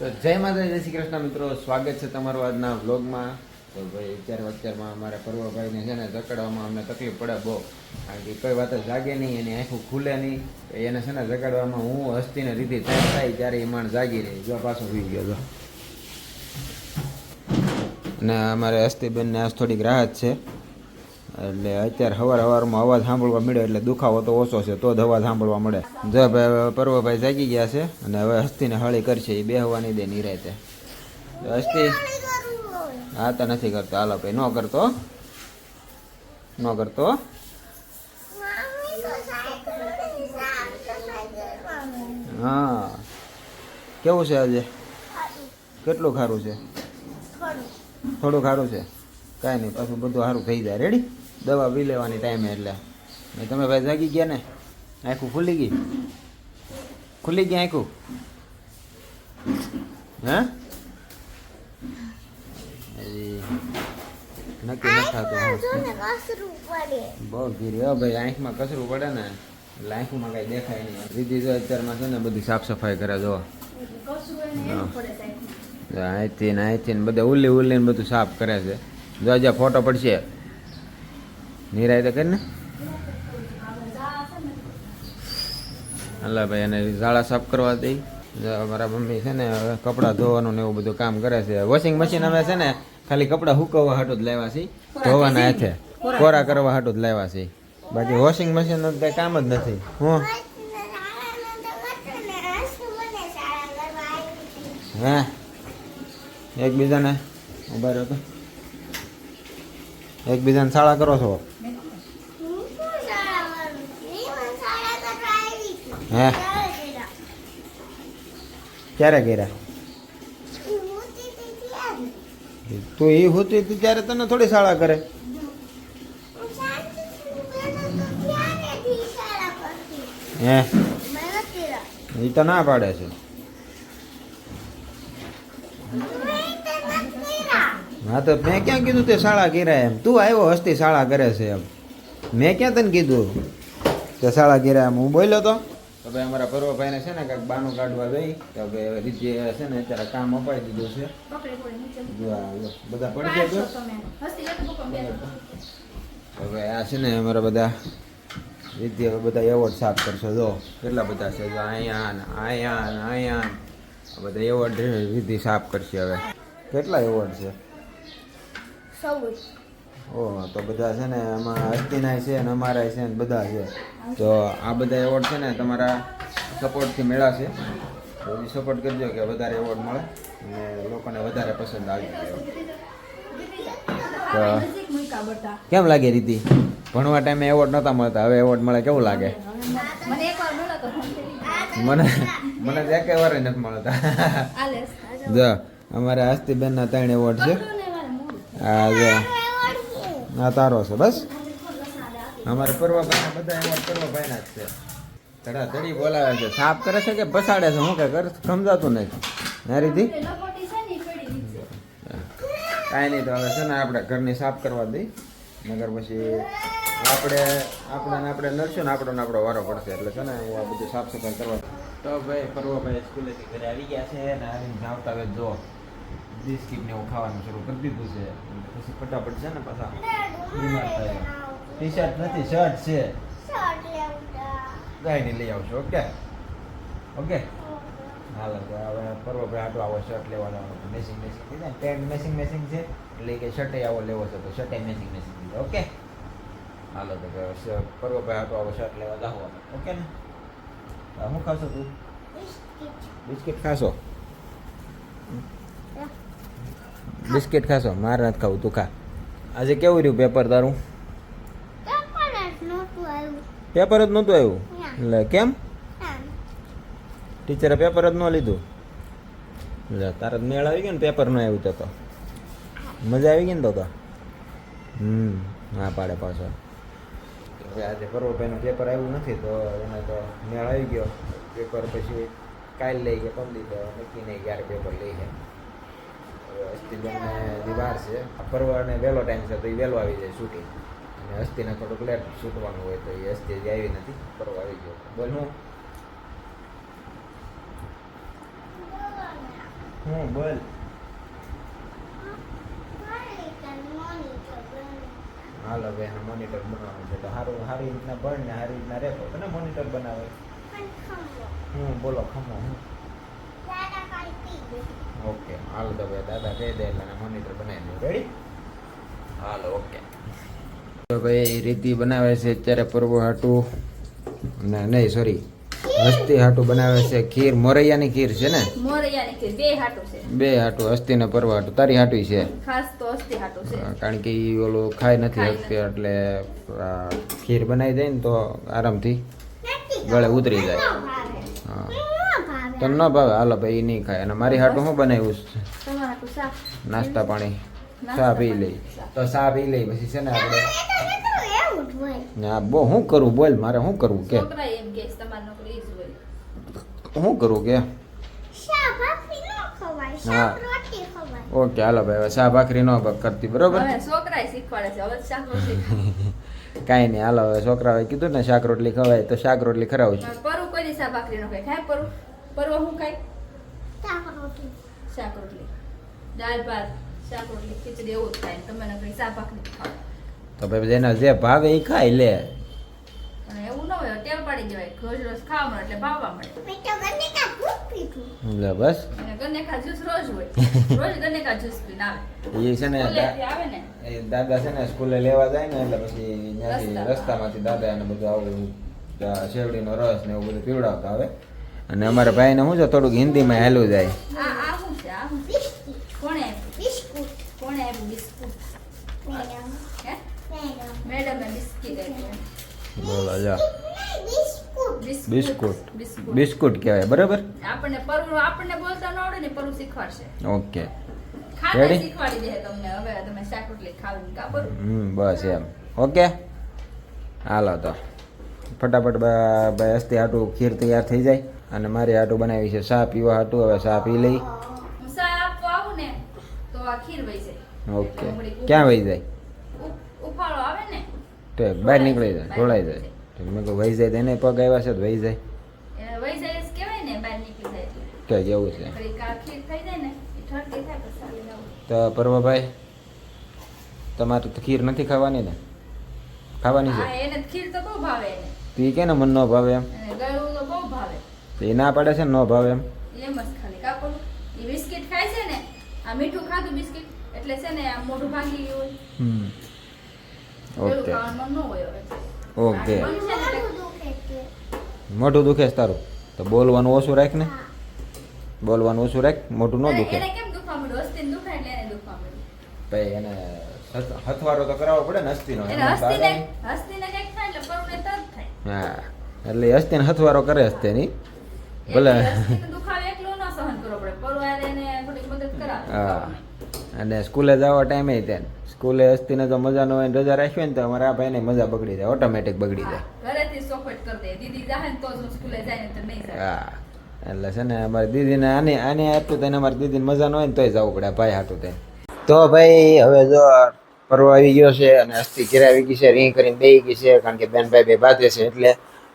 તો જય માતા જય શ્રી કૃષ્ણ મિત્રો. સ્વાગત છે તમારું આજના વ્લોગમાં. તો ભાઈ, અત્યારે અત્યારમાં અમારા પર્વભાઈને છે ને જગાડવામાં અમને તકલીફ પડે બહુ. કારણ કે કોઈ વાત જાગે નહીં, એની આંખું ખુલે નહીં. એને છે ને જગાડવામાં હું હસ્તીને રીતે ટાઈમ થાય ત્યારે એ માણ જાગી રહી. જો પાછો સુઈ ગયો હતો અને અમારે હસ્તીબેનને આજ થોડીક રાહત છે. એટલે અત્યારે સવાર સવારમાં અવાજ સાંભળવા મળે એટલે દુખાવો તો ઓછો છે, તો જ અવાજ સાંભળવા મળે. જ ભાઈ, પર્વભાઈ જાગી ગયા છે અને હવે હસ્તીને હળી કરશે એ બે હવાની દે નિરાયતે હસ્તી હા, તો નથી કરતો. હાલો ભાઈ, ન કરતો. ન કરતો. હા. કેવું છે આજે? કેટલું ખારું છે? થોડું ખારું છે. કાંઈ નહીં, પાછું બધું સારું થઈ જાય. રેડી દવા પી લેવાની ટાઈમે એટલે. ને તમે ભાઈ જાગી ગયા ને? આખું ખુલી ગઈ? ખુલી ગઈ આખું? હે? હજી નક્કી નથી થતું બહુ ધીરે હો ભાઈ આંખમાં કચરું પડે ને એટલે આંખમાં કાંઈ દેખાય નહીં. દીદી જો અત્યારમાં છે ને બધી સાફ સફાઈ કરે જો. અહીંથી ને અહીંથી ને બધે ઉલ્લી ઉલ્લી ને બધું સાફ કરે છે. જો આજે ફોટો પડશે. નિરાય તો કરીને? અલ્લા ભાઈ એને ઝાડા સાફ કરવા દઈ અમારા મમ્મી છે ને હવે કપડાં ધોવાનું ને એવું બધું કામ કરે છે. વોશિંગ મશીન અમે છે ને ખાલી કપડાં હુકવવા હાટું જ લેવા છે ધોવાના હાથે. કોરા કરવા હાટું જ લેવા છે બાકી વોશિંગ મશીનનું કઈ કામ જ નથી. હું? હા? એકબીજાને ઊભા રહ્યો તો. એકબીજાને શાળા કરો છો? હે? ક્યારે કર્યા? તું એ હોતી હતી ત્યારે તને થોડી શાળા કરે? હે? એ તો ના પાડે છે. હા, તો મેં ક્યાં કીધું તે શાળા કર્યા એમ? તું આવ્યો હસ્તી શાળા કરે છે એમ. મેં ક્યાં તને કીધું તે શાળા કર્યા એમ? હું બોલ્યો તો? તો ભાઈ અમારા પર્વભાઈને છે ને કાંઈક બાનું કાઢવા જઈ તો ભાઈ હવે રીજે છે ને અત્યારે કામ અપાઈ દીધું છે. બધા પડી ગયા હવે આ છે ને અમારા બધા રીતિ હવે બધા એવોર્ડ સાફ કરશે. જો કેટલા બધા છે? જો અહીંયા ને અહીંયા ને અહીંયા. બધા એવોર્ડ વિધિ સાફ કરશે હવે. કેટલા એવોર્ડ છે? ઓહ તો બધા છે ને એમાં હસ્તીનાય છે ને અમારાય છે ને બધા છે. તો આ બધા એવોર્ડ છે ને તમારા સપોર્ટથી મેળાશે તો એ સપોર્ટ કરજો કે વધારે એવોર્ડ મળે અને લોકોને વધારે પસંદ આવી તો કેમ લાગે રીતિ? ભણવા ટાઈમે એવોર્ડ નહોતા મળતા હવે એવોર્ડ મળે કેવું લાગે? મને મને જ એક વાર નથી મળતા. જો અમારે આસ્તીબેનના ત્રણ એવોર્ડ છે. આ જો. આ તારો છે, બસ? અમારે પર્વભાઈના બધા એવોર્ડ પર્વભાઈના જ છે. ધડા ધડી બોલાવે છે. સાફ કરે છે કે પસાડે છે? હું કે કર સમજાતું નહીં ના રીતિ કાંઈ નહીં તો હવે છે ને આપણે ઘરની સાફ કરવા દઈ. નગર પછી આપણે આપણાને આપણે નરશું ને આપણો આપણો વારો પડશે. એટલે છે ને હું આ બધું સાફ સફાઈ કરવા તો ભાઈ પર્વભાઈ સ્કૂલેથી ઘરે આવી ગયા છે ને આવીને જાવતા હવે જો. બિસ્કિટ ને એવું ખાવાનું શરૂ કરી દીધું છે. પછી ફટાફટ છે ને પાછા બીમાર થાય. ટી શર્ટ નથી શર્ટ છે. ગાયને લઈ આવશો ઓકે? ઓકે? હાલો હવે પર્વભાઈ આટલો આવો શર્ટ લેવાનો. મેસિંગ મેસિંગ થઈ જાય પેન્ટ મેસિંગ મેસિંગ છે. એટલે કે શર્ટે આવો લેવો છે તો શર્ટે મેસિંગ મેસિંગ દીધો ઓકે? હાલો તો પર્વ ભાઈ આટલો આવો શર્ટ લેવા જાઓ ઓકે ને? હું ખાશો તું? બિસ્કિટ ખાશો? બિસ્કિટ ખાશો મારે નથી ખાવું તું ખા. આજે કેવું રહ્યું પેપર તારું? પેપર જ નહોતું આવ્યું. એટલે કેમ? ટીચરે પેપર જ ન લીધું? એટલે તારે મેળ આવી ગયો ને પેપર ન આવ્યું તો તો. મજા આવી ગઈ ને તો તો? હમ હા પાડે પાછો. આજે પર્વભાઈનું પેપર આવ્યું નથી તો એને તો મેળ આવી ગયો. પેપર પછી કાલે લઈ ગયા પંદી તો નક્કી નહીં ક્યારે પેપર લઈ જાય હવે દીવાર છે. પર્વને વહેલો ટાઈમ છે તો એ વહેલો આવી જાય શૂટિંગ અને અસ્થિને થોડુંક લેટ છૂટવાનું હોય તો એ હસ્તી હજી આવી નથી. ફરવા આવી ગયો. બોલ હું હું બોલ. હાલ હવે હા મોનિટર બનાવવાનું છે. તો સારું સારી રીતના ભણ ને સારી રીતના રહેતો. તને મોનિટર બનાવે? હું બોલો ખમો હું? ઓકે હાલો તો ભાઈ દાદા કહી દે એટલે મોનિટર બનાવી દઉં. રેડી હાલ ઓકે. તો ભાઈ રીતિ બનાવે છે અત્યારે પર્વ હાટું. ને નહીં સોરી હસ્તી હાટું બનાવે છે ખીર મોરૈયાની ખીર છે ને? મોરૈયાની ખીર બે હાટું છે. બે હાટું હસ્તી ને પર્વ હાટું. તારી હાટું છે? ખાસ તો હસ્તી હાટું છે. કારણ કે ઈ ઓલું ખાઈ નથી હસ્તી શકતી એટલે ખીર બનાવી દે ને તો આરામથી ગળે ઉતરી જાય. તો ન ભાવે. હાલો ભાઈ નહીં ખાય. અને મારી હાટું શું બનાવ્યું છે? નાસ્તા પાણી. ચા પી લઈ. તો ચા પી લઈ પછી છે ને આપણે ના બો શું કરું? બોલ મારે શું કરવું કે. શું કરું કે? હા. ઓકે હાલો ભાઈ હવે શાહ ભાખરી ન કરતી બરોબર? કાંઈ નહીં હાલો હવે છોકરાઓએ કીધું ને શાક રોટલી ખવાય તો શાક રોટલી ખરાવું છું પરવા હું ખાય? શાક રોટલી દાળ ભાત શાક રોટલી ખીચડી એવું જ ખાય. તમે કઈ શાક ભાખરી ખાવ તો ભાઈ જેના જે ભાવે એ ખાય લે. અને એવું ન હોય ટેવ પાડી જવાય રોજ રોજ ખાવા મળે એટલે ભાવવા મળે. લે બસ. અને ગન્નેકા જ્યુસ રોજ હોય. રોજ ગન્નેકા જ્યુસ પીને આવે. એ છે ને આવે ને? એ દાદા છે ને સ્કૂલે લેવા જાય ને એટલે પછી ત્યાંથી રસ્તામાંથી દાદા એને બધું આવે શેરડીનો રસ ને એવું બધું પીવડાવતા આવે. અને અમારા ભાઈને શું છે થોડુંક હિન્દીમાં હેલું જાય. આ આ શું છે? આ શું છે? કોણે આપ્યું કોણે આપ્યું બિસ્કુટ? હે? મેડમે બિસ્કિટ આપ્યું બોલો જો. Biscuit biscuit. Biscuit biscuit. કહેવાય બરાબર? આપણને પરુ આપણને બોલતા ન આવડે ને પરુ શીખવાડશે. ઓકે. રેડી શીખવાડી દે તમને. હવે તમે શાક રોટલી ખાવું કા પરુ હમ બસ એમ. ઓકે? હાલો તો. ફટાફટ બ- ભાઈ હસ્તી હાટું ખીર તૈયાર થઈ જાય. અને મારે આટું બનાવી છે. સા પીવા હાટું હવે સા પી લઈ. ઓકે. ક્યાં વહી જાય? તો બહાર નીકળી જાય ઢોળાઈ જાય. તો મેં કહું વહી જાય તેને પગ આવ્યા છે તો વહી જાય. તો જેવું છે. તો પર્વભાઈ તમારે તો ખીર નથી ખાવાની ને? ખાવાની છે? એને ખીર તો બહુ ભાવે એને. કે ને મન ન ભાવે એમ અને ગળું તો બહુ ભાવે તો એ ના પડે છે ને ન ભાવે એમ. એમ જ ખાલી કાપડ એ બિસ્કિટ ખાય છે ને આ મીઠું ખાધું બિસ્કિટ એટલે છે ને આ મોઢું ભાંગી ગયું હોય. હમ. ઓકે. ઓકે. મોઢું દુખે છે. તારું. તો બોલવાનું ઓછું રાખ ને. બોલવાનું ઓછું રાખ મોઢું ન દુખે. હસ્તીને ભાઈ એને હથવારો તો કરાવવો પડે ને હસ્તીનો. એને એમાં તો હસ્તીને કંઈક થાય એટલે પરુને તરત થાય. હા. એટલે હસ્તીને હથવારો કરે હસ્તે ની ભલે. હા. અને સ્કૂલે જવા ટાઈમે ત્યાં. સ્કૂલે હસ્તીને તો મજા ન હોય રજા રાખી હોય ને તો અમારા આ ભાઈને મજા બગડી જાય ઓટોમેટિક બગડી જાય. ઘરેથી કરી દે. દીદી જાય ને તો સ્કૂલે જાય ને તો નહીં હા. એટલે છે ને અમારી દીદીને આને આને આટલું તેને અમારી દીદીને મજા ન હોય ને તોય જવું પડે ભાઈ હાટું તે તો ભાઈ હવે જો પર્વ આવી ગયો છે અને અસ્થિ ઘેરાવી ગઈ છે રી કરીને બે ગઈ છે કારણ કે બેનભાઈ બે બાંધે છે એટલે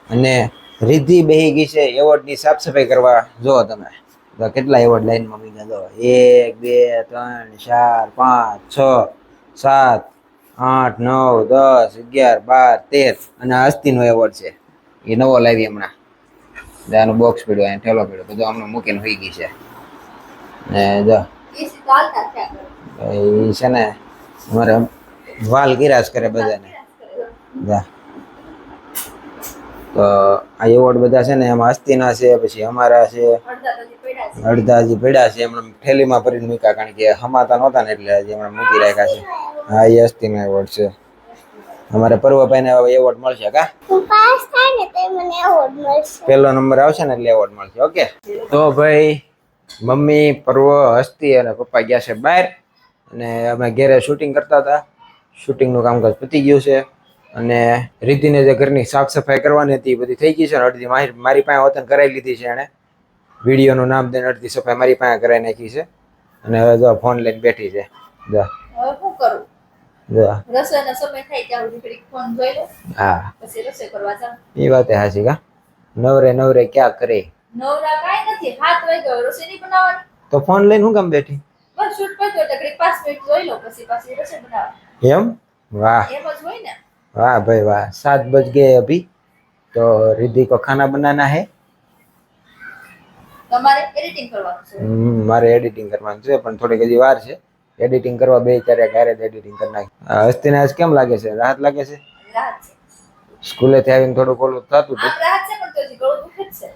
અને રિદ્ધિ બેહી ગઈ છે એવોર્ડની સાફ સફાઈ કરવા. જો તમે. તો કેટલા એવોર્ડ લાઈનમાં મૂક્યા દો એક બે ત્રણ ચાર પાંચ છ સાત આઠ નવ દસ અગિયાર બાર તેર. અને અસ્થિનો એવોર્ડ છે. એ નવો લાવી હમણાં. આનું બોક્સ પડ્યો અહીંયા ઠેલો પડ્યો. બધું હમણાં મૂકીને હોઈ ગઈ છે. ને જો. એ છે ને અમારે વાલ ગિરાશ કરે બધાને. જા. તો આ એવોર્ડ બધા છે ને એમાં અસ્થિના છે, પછી અમારા છે અડધા હજી પડ્યા છે, એમણે થેલીમાં ભરીને મૂક્યા કારણ કે હમાતા નહોતા ને એટલે હજી એમણે મૂકી રાખ્યા છે. હા, એ હસ્તીના એવોર્ડ છે. અમારે પર્વભાઈને એવોર્ડ મળશે કા? પહેલો નંબર આવશે ને એટલે એવોર્ડ મળશે, ઓકે? તો ભાઈ, મમ્મી, પર્વ હસ્તી અને પપ્પા ગયા છે બહાર અને અમે ઘેરે શૂટિંગ કરતા હતા. શૂટિંગનું કામકાજ પતી ગયું છે. અને રીતિને જે ઘરની સાફ સફાઈ કરવાની હતી એ બધી થઈ ગઈ છે અને અડધી મારી મારી પાસે વતન કરાવી લીધી છે એણે. વિડીયોનું નામ દઈને અડધી સફાઈ મારી પાસે કરાવી નાખી છે. અને હવે જો ફોન લઈને બેઠી છે. જા. હવે શું કરું? જા. રસોઈનો સમય થાય ત્યાં સુધી ઘડીક ફોન જોઈ લો હા. પછી રસોઈ કરવા જાઉં. એ વાતે હાચી કા? નવરે નવરે ક્યાં કરે? નવરા કાંઈ નથી. હાથ વાગ્યો રસોઈ નહીં બનાવવાની. તો ફોન લઈને હું કામ બેઠી? બસ શૂટ પડતો એટલે ઘડીક પાંચ મિનિટ જોઈ લો પછી પાછી રસોઈ બનાવો એમ? વાહ. એમ જ હોય ને. वाह भाई वाह सात बज गए अभी तो रिद्धि को खाना बनाना है તમારે એડિટિંગ કરવાનું છે હમ, મારે એડિટિંગ કરવાનું છે પણ થોડીક હજી વાર છે એડિટિંગ કરવા બે ચારે ક્યારે એડિટિંગ કરી નાખી આ હસ્તીને આજ કેમ લાગે છે રાહત લાગે છે રાહત છે સ્કૂલેથી આવીને થોડુંક ઓલું થતું હતું આમ રાહત છે પણ તો હજી ગળું દુખે જ છે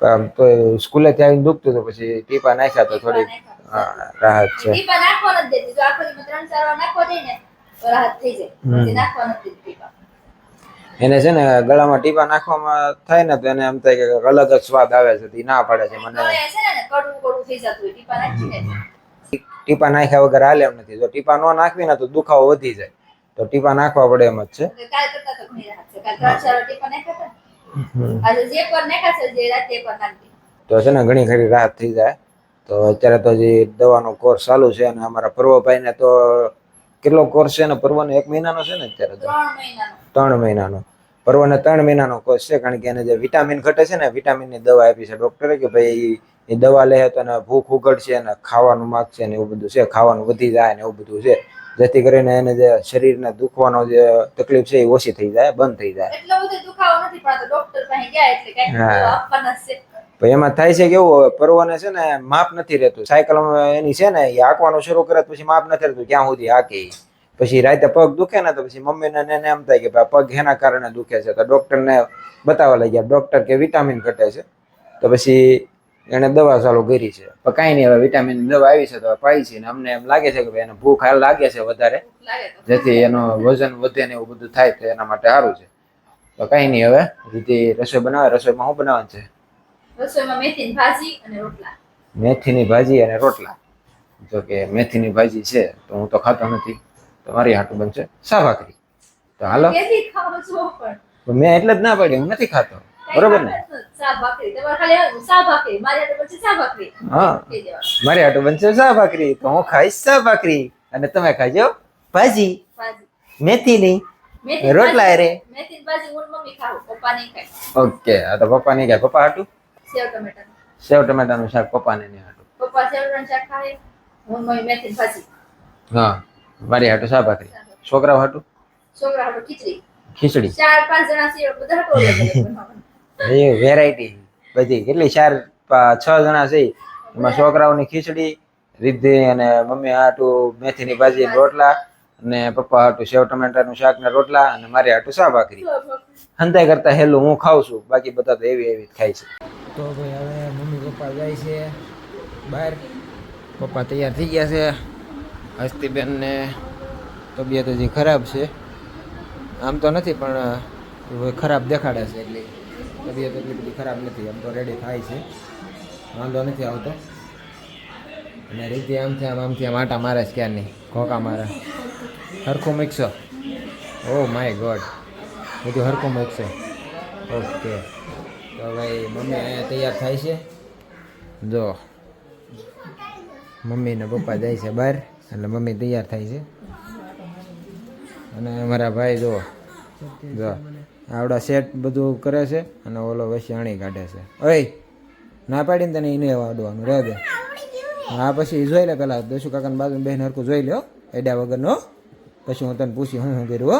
પણ તો સ્કૂલેથી આવીને દુખતું હતું પછી ટીપા નાખ્યા તો થોડીક હા, રાહત છે ટીપા નાખવા નથી દેતી જો આખો દિવસમાં ત્રણ ચાર વાર નાખવા દે ને તો રાહત થઈ જાય. પછી નાખવા ટીપા. એને છે ને ગળામાં ટીપા નાખવામાં થાય ને તો એને એમ થાય કે અલગ જ સ્વાદ આવે છે તે ના પડે છે મને. કડવું કડવું થઈ જતું હોય ટીપા નાખીને ટીપા નાખ્યા વગર હાલે એમ નથી. જો ટીપા ન નાખવી ને તો દુખાવો વધી જાય. તો ટીપા નાખવા પડે એમ જ છે. તો છે. ને. જે જે ઘણી ખરી રાહત થઈ જાય. તો અત્યારે તો હજી દવાનો કોર્સ ચાલુ છે અને અમારા પર્વભાઈને તો કેટલો કોર્સ છે ને પર્વનો એક મહિનાનો છે ને અત્યારે ત્રણ મહિનાનો. પર્વને ત્રણ મહિનાનો કોર્સ છે કારણ કે એને જે વિટામિન ઘટે છે ને વિટામિનની દવા આપી છે ડોક્ટરે કે ભાઈ એ દવા લે તો એને ભૂખ ઉઘડશે અને ખાવાનું માગશે ને એવું બધું છે ખાવાનું વધી જાય ને એવું બધું છે. જેથી કરીને એને જે શરીરને દુખવાનો જે તકલીફ છે એ ઓછી થઈ જાય બંધ થઈ જાય. એટલો બધો દુખાવો નથી પણ ડોક્ટર પાસે ગયા એટલે કઈ હા. એમાં થાય છે કેવું પર્વને છે ને માપ નથી રહેતું. સાયકલ એની છે ને એ હાંકવાનું શરૂ કરે પછી માપ નથી રહેતું ક્યાં સુધી હાકી પછી રાતે પગ દુખે ને તો પછી મમ્મીને એને એમ થાય કે ભાઈ પગ એના કારણે દુખે છે. તો ડૉક્ટરને બતાવવા લઈ ગયા ડૉક્ટર કે વિટામિન ઘટે છે. તો પછી એણે દવા ચાલુ કરી છે. પણ કાંઈ નહીં હવે વિટામિન દવા આવી છે તો પાઈ છે ને અમને એમ લાગે છે કે ભાઈ એને ભૂખ હાલ લાગે છે વધારે. જેથી એનો વજન વધે ને એવું બધું થાય તો એના માટે સારું છે. તો કાંઈ નહીં હવે રીતે રસોઈ બનાવે રસોઈમાં શું બનાવવાનું છે? રસોઈમાં મેથીની ભાજી અને રોટલા. મેથીની ભાજી અને રોટલા. જો કે મેથીની ભાજી છે તો હું તો ખાતો નથી. તો મારી હાટું બનશે શાભાખરી તો હાલો. મેં એટલે જ ના પાડી હું નથી ખાતો. બરોબર ને? ભાખરી. ભાખરી. મારી હાટુ બનશે શાક ભાખરી. હા. તો હું ખાઈશ શાભાખરી અને તમે ખાજો ભાજી. ભાજી. મેથીની. રોટલા રે. મેથીની ભાજી હું મમ્મી ખાવું. પપ્પા નહીં ખાય ઓકે. આ તો પપ્પા નહીં ખાય. પપ્પા હાટું? સેવ ટમેટાનું. સેવ ટમેટાનું શાક પપ્પાને નહીં હાટું. પપ્પા સેવ ટમેટાનું શાક ખાય હું ને મમ્મી મેથીની ભાજી. હા મારી હાટું શાભાખરી છોકરા હાટું? છોકરા હાટું ખીચડી. ખીચડી. ચાર પાંચ જણા છે બધા બનાવવાનું. એ વેરાયટી બધી. કેટલી? ચાર છ જણા છે એમાં છોકરાઓની ખીચડી રીધી અને મમ્મી હાટું મેથીની ભાજી રોટલા અને પપ્પા હાટું સેવ ટમેટાનું શાક ને રોટલા અને મારી હાટું શાક ભાખરી હંતાઈ કરતા હેલું હું ખાઉં છું. બાકી બધા તો એવી એવી જ ખાય છે. તો ભાઈ હવે મમ્મી પપ્પા જાય છે બહાર. પપ્પા તૈયાર થઈ ગયા છે. હસ્તીબેનને તબિયત હજી ખરાબ છે. આમ તો નથી, પણ ખરાબ દેખાડે છે એટલે તબિયત એટલી બધી ખરાબ નથી. આમ તો રેડી થાય છે. વાંધો નથી આવતો. અને રીતે આમથી આમ આમથી આમ આટા મારે છે ક્યાં નહીં ખોકા મારે. હરખું મિક્સો ઓ માય ગોડ. બધું હરખું મિક્સો ઓકે. મમ્મી અહીંયા તૈયાર થાય છે. જો. મમ્મી ને પપ્પા જાય છે બહાર, એટલે મમ્મી તૈયાર થાય છે. અને અમારા ભાઈ જો જો, આવડા સેટ બધું કરે છે અને ઓલો વસિયાણી કાઢે છે. ઓય, ના પાડીને તને એને વાડવાનું, રહે દે. હા, પછી જોઈ લે પેલા દસુ કાકાની બાજુ બેન હરકું જોઈ લ્યો એડા વગરનો પછી હું તને પૂછી હું શું કર્યું, હો.